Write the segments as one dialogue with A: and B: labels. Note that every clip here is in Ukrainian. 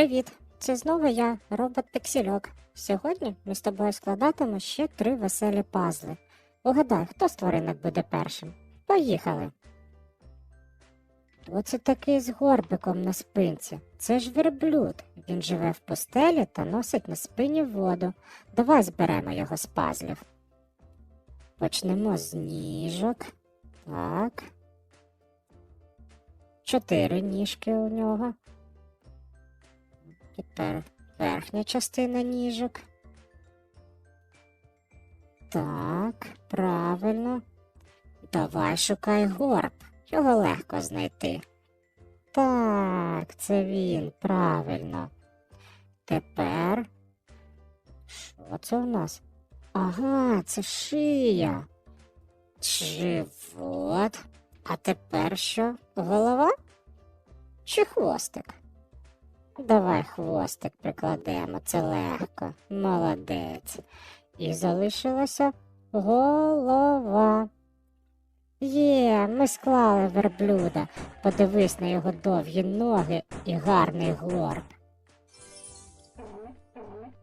A: Привіт! Це знову я, робот Піксельок. Сьогодні ми з тобою складатимемо ще три веселі пазли. Угадай, хто з тваринок буде першим? Поїхали! Хто це такий з горбиком на спинці? Це ж верблюд. Він живе в пустелі та носить на спині воду. Давай зберемо його з пазлів. Почнемо з ніжок. Так. Чотири ніжки у нього. Тепер верхня частина ніжок. Так, правильно. Давай шукай горб. Його легко знайти. Так, це він, правильно. Тепер. Що це в нас? Ага, це шия. Живот. А тепер що? Голова? Чи хвостик? Давай хвостик прикладемо, це легко. Молодець. І залишилася голова. Є, ми склали верблюда. Подивись на його довгі ноги і гарний горб.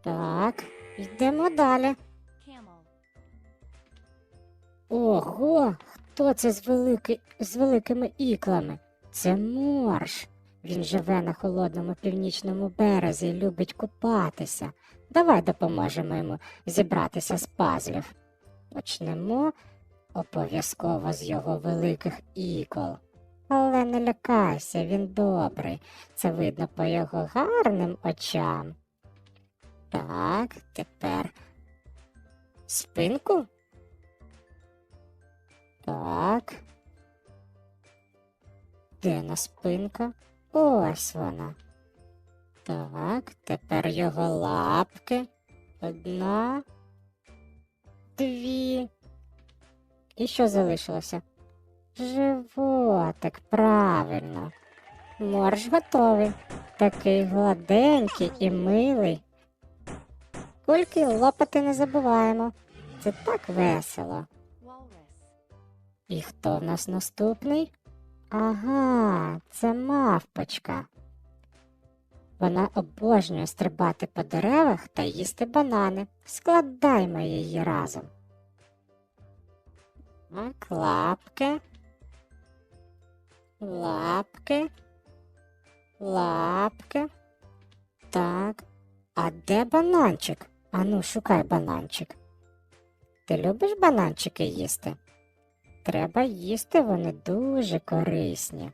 A: Так, йдемо далі. Ого, хто це з, велики... з великими іклами? Це морж. Він живе на холодному північному березі і любить купатися. Давай допоможемо йому зібратися з пазлів. Почнемо обов'язково з його великих ікол. Але не лякайся, він добрий. Це видно по його гарним очам. Так, тепер спинку. Так. Де на спинка? Ось вона. Так, тепер його лапки. Одна, дві. І що залишилося? Животик, правильно. Морж готовий. Такий гладенький і милий. Кульки лопати не забуваємо. Це так весело. І хто в нас наступний? Ага, це мавпочка. Вона обожнює стрибати по деревах та їсти банани. Складаймо її разом. Так, лапки. Лапки. Лапки. Так. А де бананчик? Ану, шукай бананчик. Ти любиш бананчики їсти? Треба їсти, вони дуже корисні.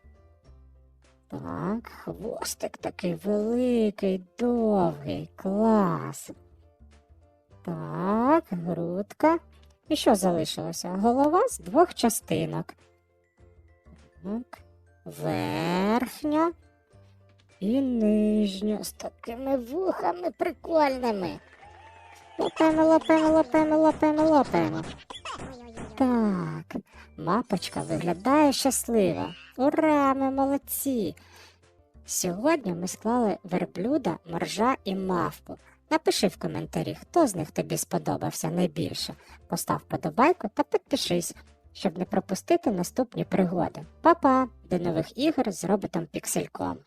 A: Так, хвостик такий великий, довгий, клас. Так, грудка. І що залишилося? Голова з двох частинок. Так, верхня і нижня з такими вухами прикольними. Лапаємо, лапаємо, лапаємо, лапаємо, лапаємо. Так, мапочка виглядає щаслива. Ура, ми молодці! Сьогодні ми склали верблюда, моржа і мавпу. Напиши в коментарі, хто з них тобі сподобався найбільше. Постав подобайку та підпишись, щоб не пропустити наступні пригоди. Па-па! До нових ігор з роботом Піксельком.